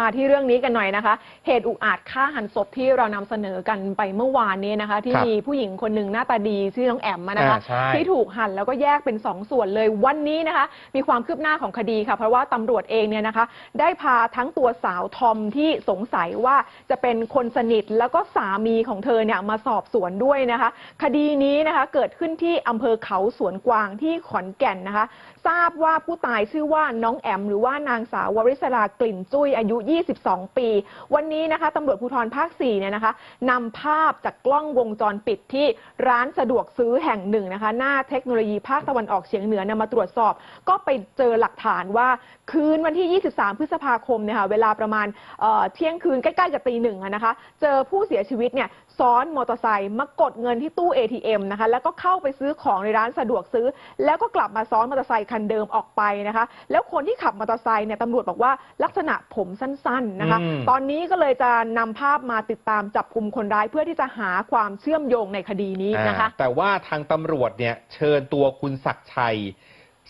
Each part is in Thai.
มาที่เรื่องนี้กันหน่อยนะคะ เหตุอุกอาจฆ่าหันศพที่เรานำเสนอกันไปเมื่อวานนี้นะคะ ที่ครับมีผู้หญิงคนหนึ่งหน้าตาดีชื่อน้องแอมอะนะคะอ่าใช่ที่ถูกหั่นแล้วก็แยกเป็นสองส่วนเลยวันนี้นะคะ มีความคืบหน้าของคดีค่ะ เพราะว่าตำรวจเองเนี่ยนะคะ ได้พาทั้งตัวสาวทอมที่สงสัยว่าจะเป็นคนสนิทแล้วก็สามีของเธอเนี่ยมาสอบสวนด้วยนะคะ คดีนี้นะคะเกิดขึ้นที่อำเภอเขาสวนกวางที่ขอนแก่นนะคะ ทราบว่าผู้ตายชื่อว่าน้องแอม หรือว่านางสาววริศรากลิ่นจุ้ยอายุ 22 ปี วันนี้นะคะตำรวจภูธรภาค 4 เนี่ยนะคะนำภาพจากกล้องวงจรปิดที่ร้านสะดวกซื้อแห่งหนึ่งนะคะ หน้าเทคโนโลยีภาคตะวันออกเฉียงเหนือนำมาตรวจสอบ ก็ไปเจอหลักฐานว่าคืนวันที่ 23 พฤษภาคมเนี่ยค่ะเวลาประมาณเอ่อเที่ยงคืนใกล้ๆกับตีหนึ่งอะนะคะ เจอผู้เสียชีวิตเนี่ย ซ้อนมอเตอร์ไซค์มากดเงินที่ตู้ ATM นะคะแล้วก็เข้าไปซื้อของในร้านสะดวกซื้อ แล้วก็กลับมาซ้อนมอเตอร์ไซค์คันเดิมออกไปนะคะ แล้วคนที่ขับมอเตอร์ไซค์เนี่ยตำรวจบอกว่าลักษณะผมสั้นๆนะคะอืมตอนนี้ก็เลยจะนำภาพมาติดตามจับกลุ่มคนร้ายเพื่อที่จะหาความเชื่อมโยงในคดีนี้นะคะอ่าแต่ว่าทางตำรวจเนี่ยเชิญตัวคุณศักดิ์ชัย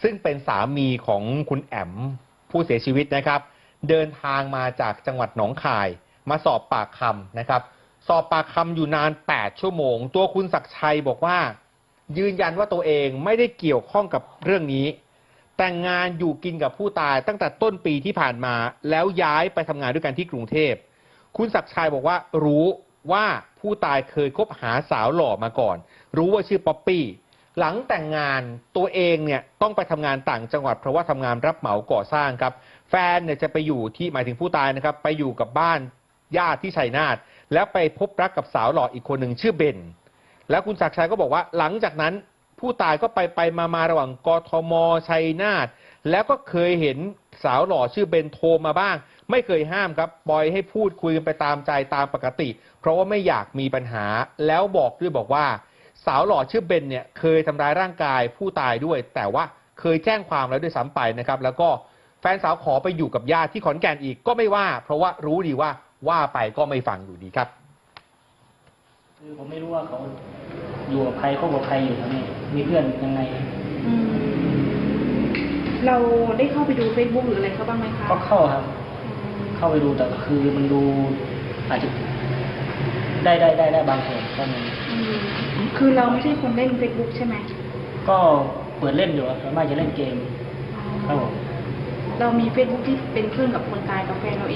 ซึ่งเป็นสามีของคุณแอมผู้เสียชีวิตนะครับ เดินทางมาจากจังหวัดหนองคาย มาสอบปากคำนะครับ สอบปากคำอยู่นาน 8 ชั่วโมง ตัวคุณศักดิ์ชัยบอกว่า ยืนยันว่าตัวเองไม่ได้เกี่ยวข้องกับเรื่องนี้ แต่งงานอยู่กินกับผู้ตายตั้งแต่ต้นปีที่ผ่านมา แล้วย้ายไปทำงานด้วยกันที่กรุงเทพ คุณศักดิ์ชัยบอกว่ารู้ว่าผู้ตายเคยคบหาสาวหล่อมาก่อน รู้ว่าชื่อป๊อปปี้หลังแต่งงานตัวเองเนี่ยต้องไปทำงานต่างจังหวัดเพราะว่าทำงานรับเหมาก่อสร้างครับ แฟนเนี่ยจะไปอยู่ที่หมายถึงผู้ตายนะครับ ไปอยู่กับบ้านญาติที่ชัยนาท แล้วไปพบรักกับสาวหล่ออีกคนหนึ่งชื่อเบน แล้วคุณศักดิ์ชัยก็บอกว่าหลังจากนั้นผู้ตายก็ไปไปมามาระหว่างกทมชัยนาทแล้วก็เคยเห็นสาวหล่อชื่อเบนโทรมาบ้าง ไม่เคยห้ามครับปล่อยให้พูดคุยกันไปตามใจตามปกติ เพราะว่าไม่อยากมีปัญหาแล้วบอกด้วยบอกว่า สาวหล่อชื่อเบนเนี่ยเคยทำร้ายร่างกายผู้ตายด้วย แต่ว่าเคยแจ้งความแล้วด้วยซ้ำไปนะครับ แล้วก็แฟนสาวขอไปอยู่กับญาติที่ขอนแก่นอีกก็ไม่ว่า เพราะว่ารู้ดีว่า ว่าไปก็ไม่ฟังอยู่ดีครับคือผมไม่รู้ว่าเขาอยู่กับใครเขากับใครอยู่ครับนี่มีเพื่อนยังไง อืมเราได้เข้าไปดู Facebook หรืออะไรเขาบ้างไหมคะก็เข้าครับ เข้าไปดูแต่คือมันดูอาจจะได้ได้ได้ได้บางส่วนก็มีอืมคือเราไม่ใช่คนเล่น Facebook ใช่ไหมก็เปิดเล่นอยู่ครับส่วนมากจะเล่นเกมครับผมเรามี Facebook ที่เป็นเพื่อนกับคนตายกับแฟนเราเอ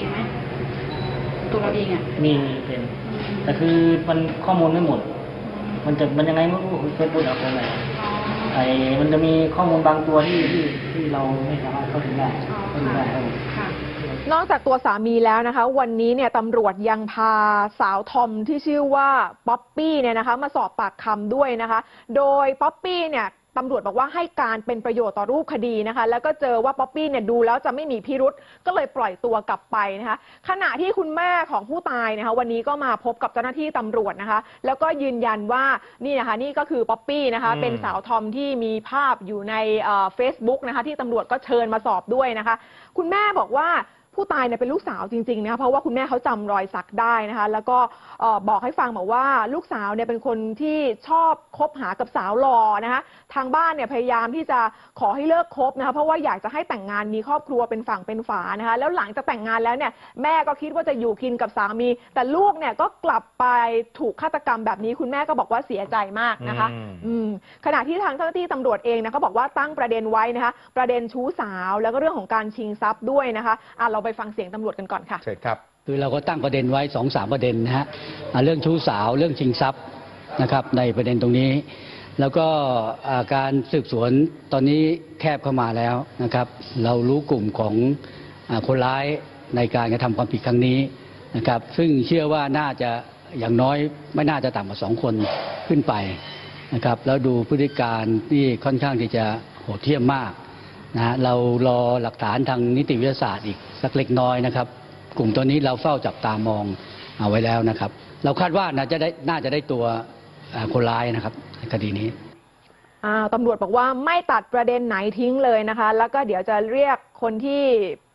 งไหม ตัวเราเองอะมีเป็น แต่คือมันข้อมูลไม่หมด มันจะมันยังไงไม่รู้เฟซบุ๊กอะคนอะไรไอ้มันจะมีข้อมูลบางตัวที่ที่ที่เราไม่สามารถเข้าถึงได้อ๋อเข้าถึงได้ครับผมค่ะนอกจากตัวสามีแล้วนะคะ วันนี้เนี่ยตำรวจยังพาสาวทอมที่ชื่อว่าป๊อปปี้เนี่ยนะคะ มาสอบปากคำด้วยนะคะ โดยป๊อปปี้เนี่ย ตำรวจบอกว่าให้การเป็นประโยชน์ต่อรูปคดีนะคะ แล้วก็เจอว่าป๊อปปี้เนี่ยดูแล้วจะไม่มีพิรุษก็เลยปล่อยตัวกลับไปนะคะ ขณะที่คุณแม่ของผู้ตายนะคะวันนี้ก็มาพบกับเจ้าหน้าที่ตำรวจนะคะ แล้วก็ยืนยันว่านี่นะคะนี่ก็คือป๊อปปี้นะคะอืมเป็นสาวทอมที่มีภาพอยู่ในเฟซบุ๊กนะคะ ที่ตำรวจก็เชิญมาสอบด้วยนะคะ คุณแม่บอกว่า ผู้ตายเนี่ยเป็นลูกสาวจริงๆนะคะเพราะว่าคุณแม่เขาจำรอยสักได้นะคะแล้วก็เอ่อบอกให้ฟังบอกว่าลูกสาวเนี่ยเป็นคนที่ชอบคบหากับสาวหล่อนะคะทางบ้านเนี่ยพยายามที่จะขอให้เลิกคบนะคะเพราะว่าอยากจะให้แต่งงานมีครอบครัวเป็นฝั่งเป็นฝานะคะแล้วหลังจากแต่งงานแล้วเนี่ยแม่ก็คิดว่าจะอยู่กินกับสามี แต่ลูกเนี่ยก็กลับไปถูกฆาตกรรมแบบนี้คุณแม่ก็บอกว่าเสียใจมากนะคะอืมอืมขณะที่ทางเจ้าหน้าที่ตำรวจเองนะเขาบอกว่าตั้งประเด็นไว้นะคะประเด็นชู้สาว แล้วก็เรื่องของการชิงทรัพย์ด้วยนะคะอะเราไปฟังเสียงตำรวจกันก่อนค่ะเชิญครับ คือเราก็ตั้งประเด็นไว้สองสามประเด็นนะฮะอ่าเรื่องชู้สาวเรื่องชิงทรัพย์นะครับในประเด็นตรงนี้ แล้วก็อ่าการสืบสวนตอนนี้แคบเข้ามาแล้วนะครับ เรารู้กลุ่มของอาคนร้ายในการกระทำความผิดครั้งนี้นะครับ ซึ่งเชื่อว่าน่าจะอย่างน้อยไม่น่าจะต่ำกว่าสองคนขึ้นไปนะครับ แล้วดูพฤติการที่ค่อนข้างที่จะโหดเหี้ยมมาก นะฮะเรารอหลักฐานทางนิติวิทยาศาสตร์อีกสักเล็กน้อยนะครับ กลุ่มตัวนี้เราเฝ้าจับตามองเอาไว้แล้วนะครับ เราคาดว่าน่าจะได้น่าจะได้ตัวเอ่อคนร้ายนะครับในคดีนี้อ่าตำรวจบอกว่าไม่ตัดประเด็นไหนทิ้งเลยนะคะ แล้วก็เดี๋ยวจะเรียกคนที่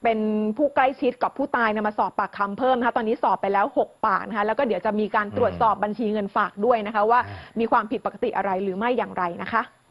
เป็นผู้ใกล้ชิดกับผู้ตายเนยมาสอบปากคำเพิ่มนะคะตอนนี้สอบไปแล้ว 6 ปากนะคะแล้วก็เดี๋ยวจะมีการตรวจสอบบัญชีเงินฝากด้วยนะคะ ว่าอ่ามีความผิดปกติอะไรหรือไม่อย่างไรนะคะ